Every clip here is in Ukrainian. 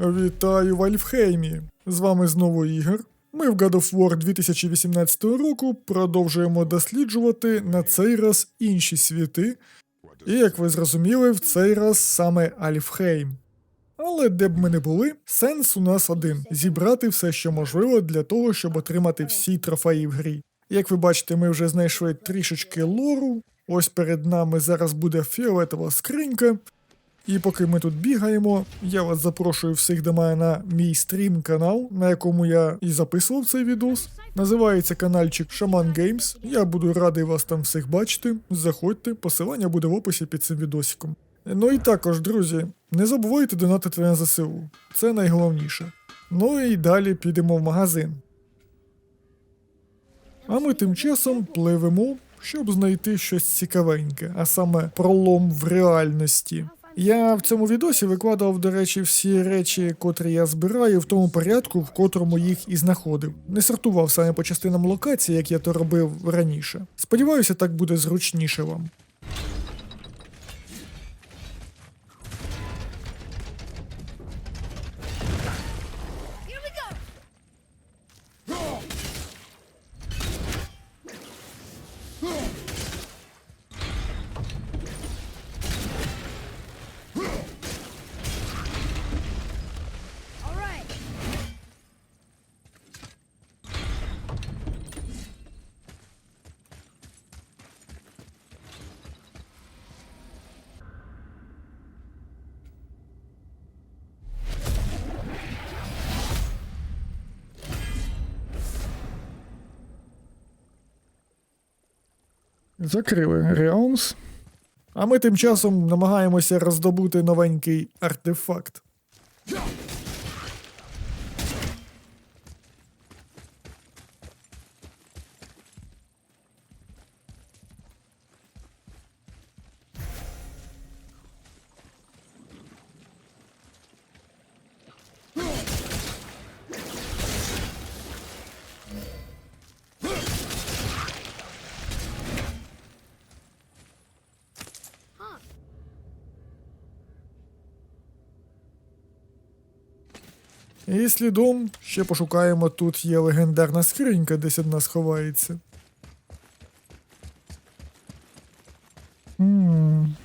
Вітаю в Альфхеймі! З вами знову Ігор. Ми в God of War 2018 року продовжуємо досліджувати на цей раз інші світи. І як ви зрозуміли, в цей раз саме Альфхейм. Але де б ми не були, сенс у нас один зібрати все, що можливо, для того, щоб отримати всі трофеї в грі. Як ви бачите, ми вже знайшли трішечки лору. Ось перед нами зараз буде фіолетова скринька. І поки ми тут бігаємо, я вас запрошую всіх до мене на мій стрім канал, на якому я і записував цей відос. Називається каналчик Шаман Геймс. Я буду радий вас там всіх бачити. Заходьте, посилання буде в описі під цим відосиком. Ну і також, друзі, не забувайте донатити на ЗСУ. Це найголовніше. Ну і далі підемо в магазин. А ми тим часом пливемо, щоб знайти щось цікавеньке, а саме пролом в реальності. Я в цьому відосі викладав, до речі, всі речі, котрі я збираю, в тому порядку, в котрому їх і знаходив. Не сортував саме по частинам локації, як я то робив раніше. Сподіваюся, так буде зручніше вам. Закрили Realms. А ми тим часом намагаємося роздобути новенький артефакт. І слідом ще пошукаємо, тут є легендарна скринька, десь одна сховається. м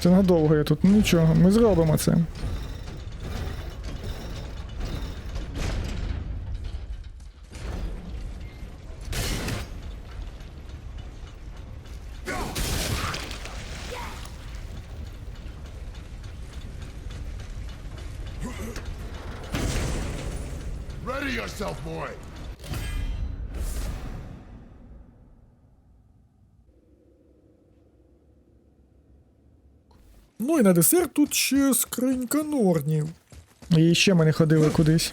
Це надовго я тут. Нічого, ми зробимо це. Yourself, boy! Ну і на десерт тут ще скринька норнів. І ще ми не ходили кудись.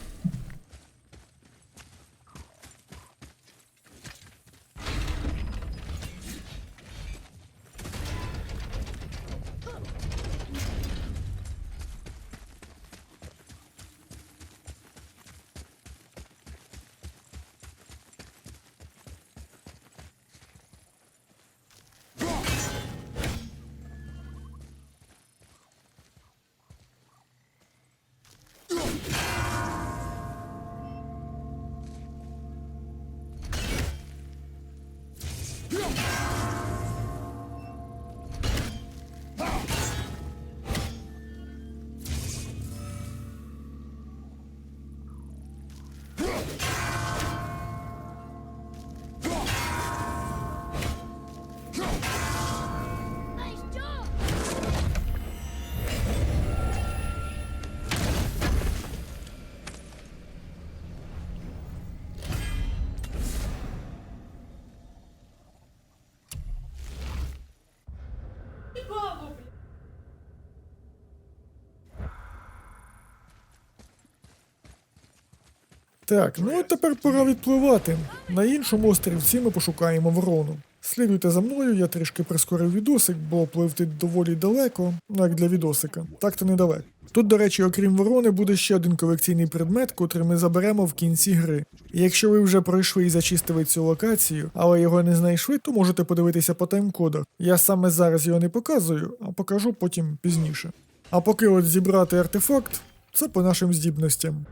Так, ну тепер пора відпливати. На іншому острівці ми пошукаємо ворону. Слідуйте за мною, я трішки прискорив відосик, бо пливти доволі далеко, ну як для відосика, так то недалеко. Тут, до речі, окрім ворони, буде ще один колекційний предмет, котрий ми заберемо в кінці гри. Якщо ви вже пройшли і зачистили цю локацію, але його не знайшли, то можете подивитися по таймкодах. Я саме зараз його не показую, а покажу потім пізніше. А поки от зібрати артефакт, Це по нашим здібностям.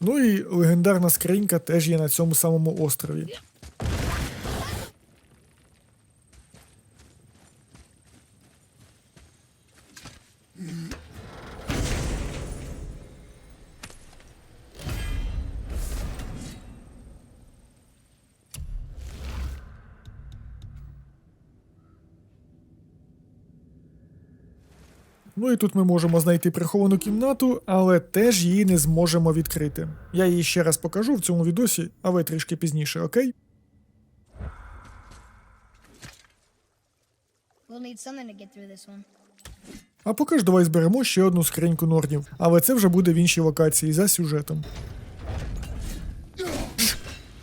Ну і легендарна скринька теж є на цьому самому острові. І тут ми можемо знайти приховану кімнату, але теж її не зможемо відкрити. Я її ще раз покажу в цьому відосі, а ви трішки пізніше, окей? We'll need something to get through this one. А поки ж давай зберемо ще одну скриньку норнів, але це вже буде в іншій локації за сюжетом.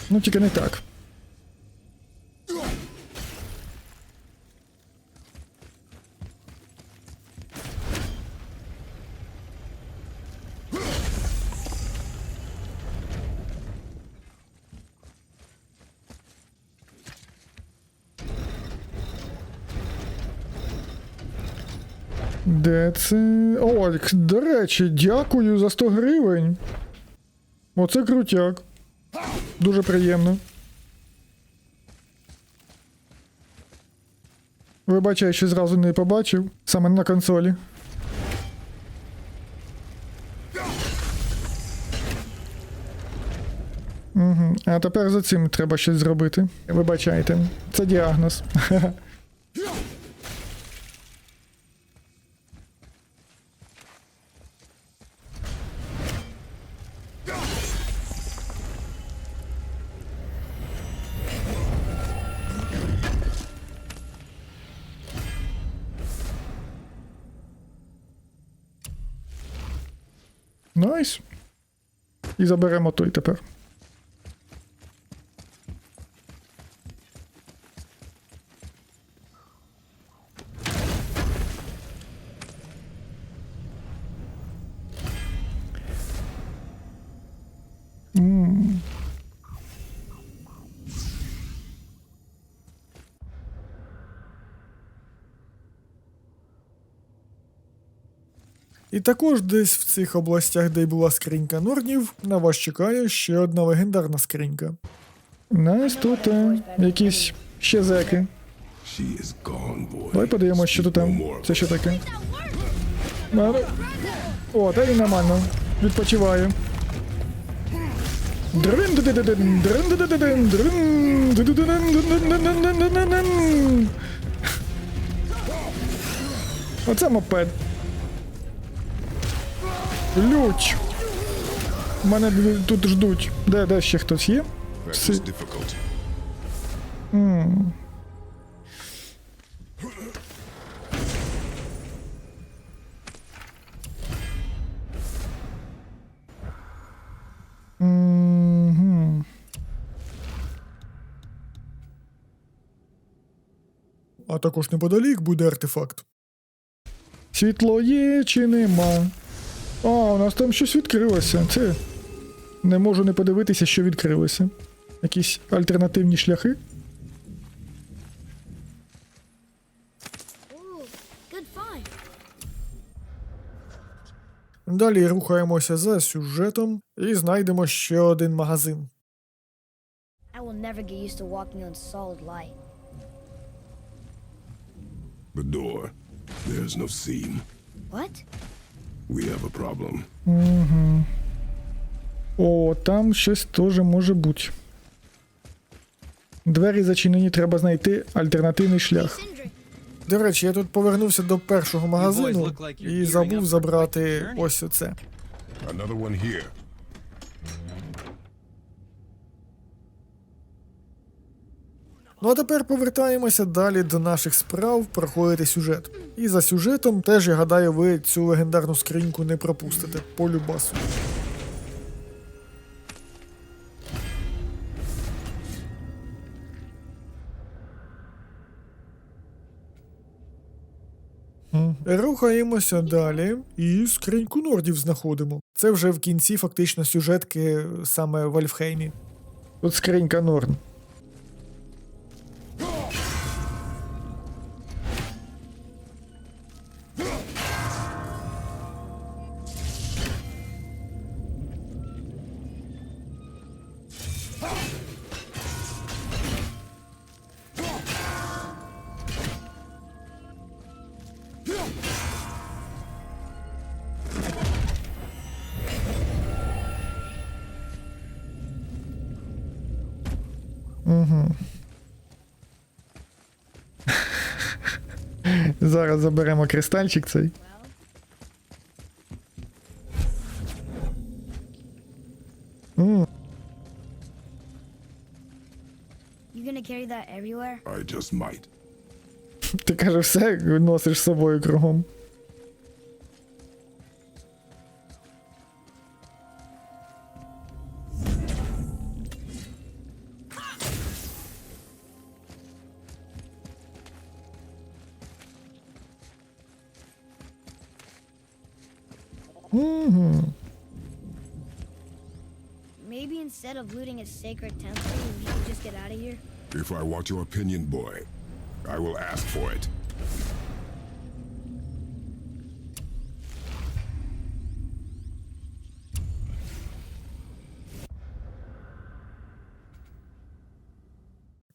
Ну тільки не так. Де це. О, до речі, дякую за 100 гривень. Оце крутяк. Дуже приємно. Вибачай, що зразу не побачив. Саме на консолі. Угу. А тепер за цим треба щось зробити. Вибачайте. Це діагноз. Найс. І заберемо той тепер. І також десь в цих областях, де й була скринька Норнів, на вас чекає ще одна легендарна скринька. Нас тут е, якісь ще зеки. Давай подивимось, що тут там. Це що таке? А, ну, О, та він нормально. Відпочиваю. Оце мопед. Лють. Мене тут ждуть. Де, де ще хтось є? Мгм. А також неподалік буде артефакт. Світло є чи нема? А, у нас там щось відкрилося. Це. Не можу не подивитися, що відкрилося. Якісь альтернативні шляхи. Далі рухаємося за сюжетом і знайдемо ще один магазин. I will never get used to walking on solid light. The door. There's no seam. What? We have a problem. О, там щось теж може бути. Двері зачинені, треба знайти альтернативний шлях. До речі, я тут повернувся до першого магазину і забув забрати ось оце. Ну а тепер повертаємося далі до наших справ, проходити сюжет. І за сюжетом теж я гадаю, ви цю легендарну скриньку не пропустите по любасу. Рухаємося далі і скриньку нордів знаходимо. Це вже в кінці фактично сюжетки е, саме в Альфхеймі. От скринька норм. Зараз заберемо кристальчик цей. М, You gonna carry that everywhere? I just might. Ти кажеш, все носиш з собою кругом. Мгм. Maybe instead of looting a sacred temple, we could just get out of here? If I want your opinion, boy, I will ask for it.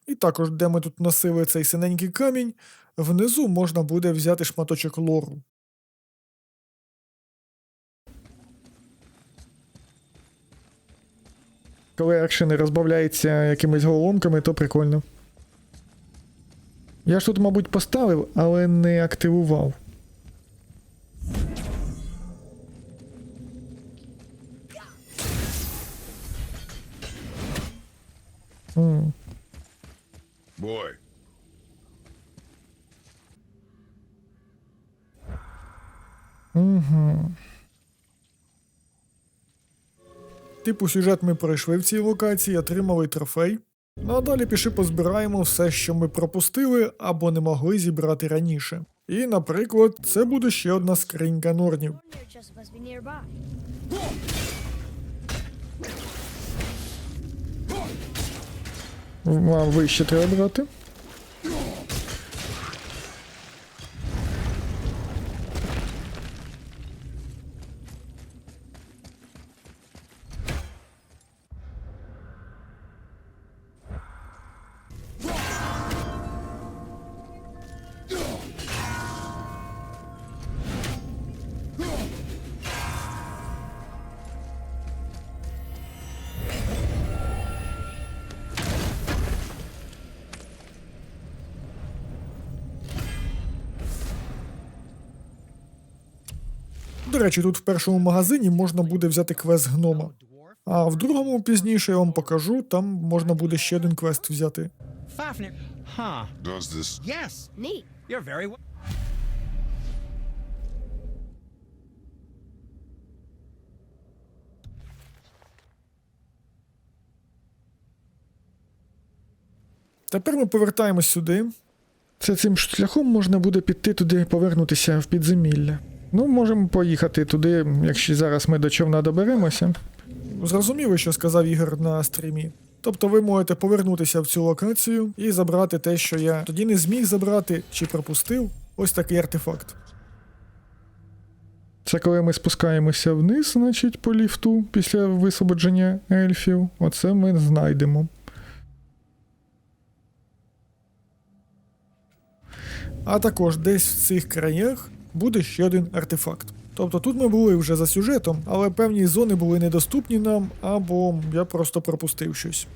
І також, де ми тут носили цей синенький камінь, внизу можна буде взяти шматочок лору. Коли екшени розбавляються якимись головоломками, то прикольно. Я ж тут, мабуть, поставив, але не активував. М. Boy, Типу сюжет ми пройшли в цій локації, отримали трофей. Ну а далі піши позбираємо все, що ми пропустили або не могли зібрати раніше. І, наприклад, це буде ще одна скринька норнів. Вам вище треба брати. До речі, тут в першому магазині можна буде взяти квест гнома. А в другому пізніше я вам покажу, там можна буде ще один квест взяти. Тепер ми повертаємось сюди. Це цим шляхом можна буде піти туди, повернутися в підземілля. Ну, можемо поїхати туди, якщо зараз ми до човна доберемося. Зрозуміли, що сказав Ігор на стрімі. Тобто ви можете повернутися в цю локацію і забрати те, що я тоді не зміг забрати чи пропустив. Ось такий артефакт. Це коли ми спускаємося вниз, значить, по ліфту після висвободження ельфів. Оце ми знайдемо. А також десь в цих краях буде ще один артефакт. Тобто тут ми були вже за сюжетом, але певні зони були недоступні нам, або я просто пропустив щось.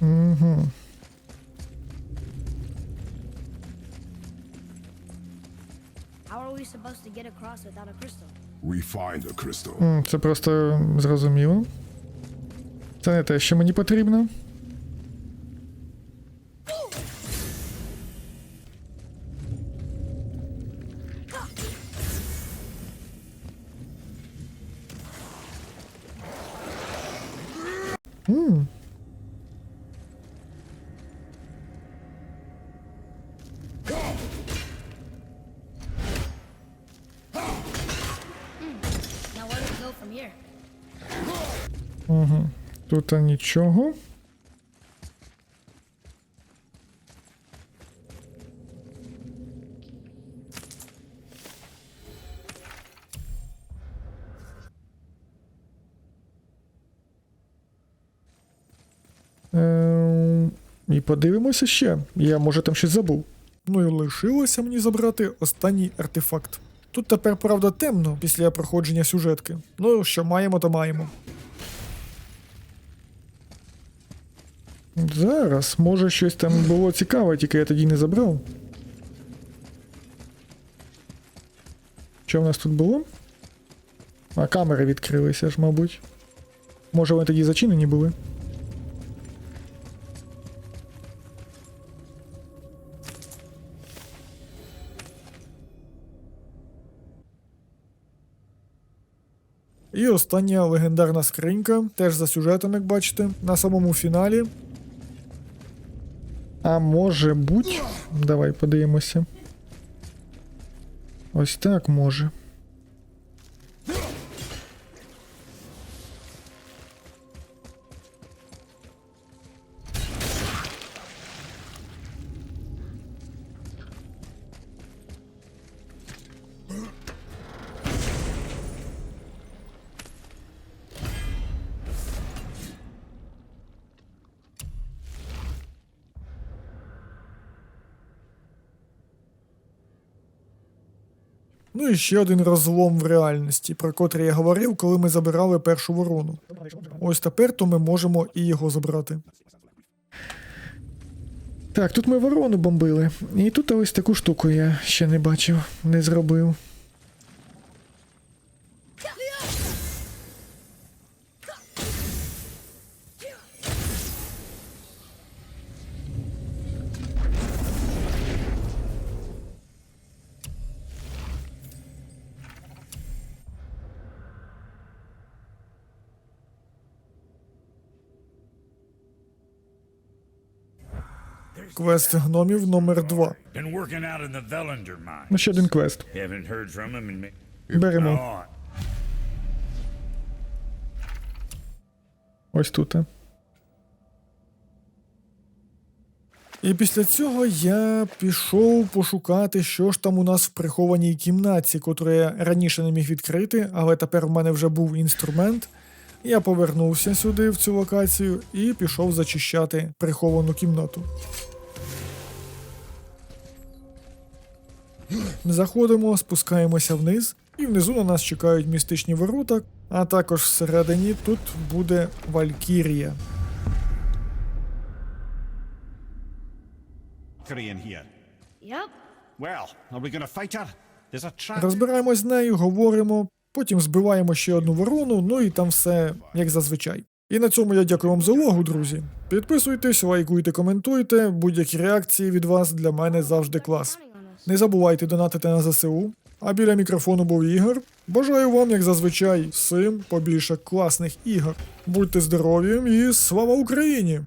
Угу. Це просто зрозуміло. Це не те, що мені потрібно. Тут нічого. Ем, І подивимося ще. Я може там щось забув. Ну і лишилося мені забрати останній артефакт. Тут тепер, правда, темно після проходження сюжетки. Ну, що маємо, то маємо. Зараз, може, щось там було цікаве, тільки я тоді не забрав. Що в нас тут було? А, камери відкрилися ж, мабуть. Може, вони тоді зачинені були? І остання легендарна скринька, теж за сюжетом, як бачите, на самому фіналі. А може бути. Давай подивимося. Ось так може. Ну і ще один розлом в реальності, про котрий я говорив, коли ми забирали першу ворону. Ось тепер то ми можемо і його забрати. Так, тут ми ворону бомбили. І тут ось таку штуку я ще не бачив, не зробив. Квест гномів номер 2 Been working out in the Velander mine. Ну, ще один квест. Беремо. Ось тут. а. І після цього я пішов пошукати, що ж там у нас в прихованій кімнаті, котру я раніше не міг відкрити, але тепер в мене вже був інструмент. Я повернувся сюди, в цю локацію, і пішов зачищати приховану кімнату. Заходимо, спускаємося вниз, і внизу на нас чекають містичні ворота, а також всередині тут буде Валькірія. Розбираємось з нею, говоримо, потім збиваємо ще одну ворону, ну і там все як зазвичай. І на цьому я дякую вам за увагу, друзі. Підписуйтесь, лайкуйте, коментуйте. Будь-які реакції від вас для мене завжди клас. Не забувайте донатити на ЗСУ. А біля мікрофону був Ігор. Бажаю вам, як зазвичай, всім побільше класних ігор. Будьте здорові і слава Україні!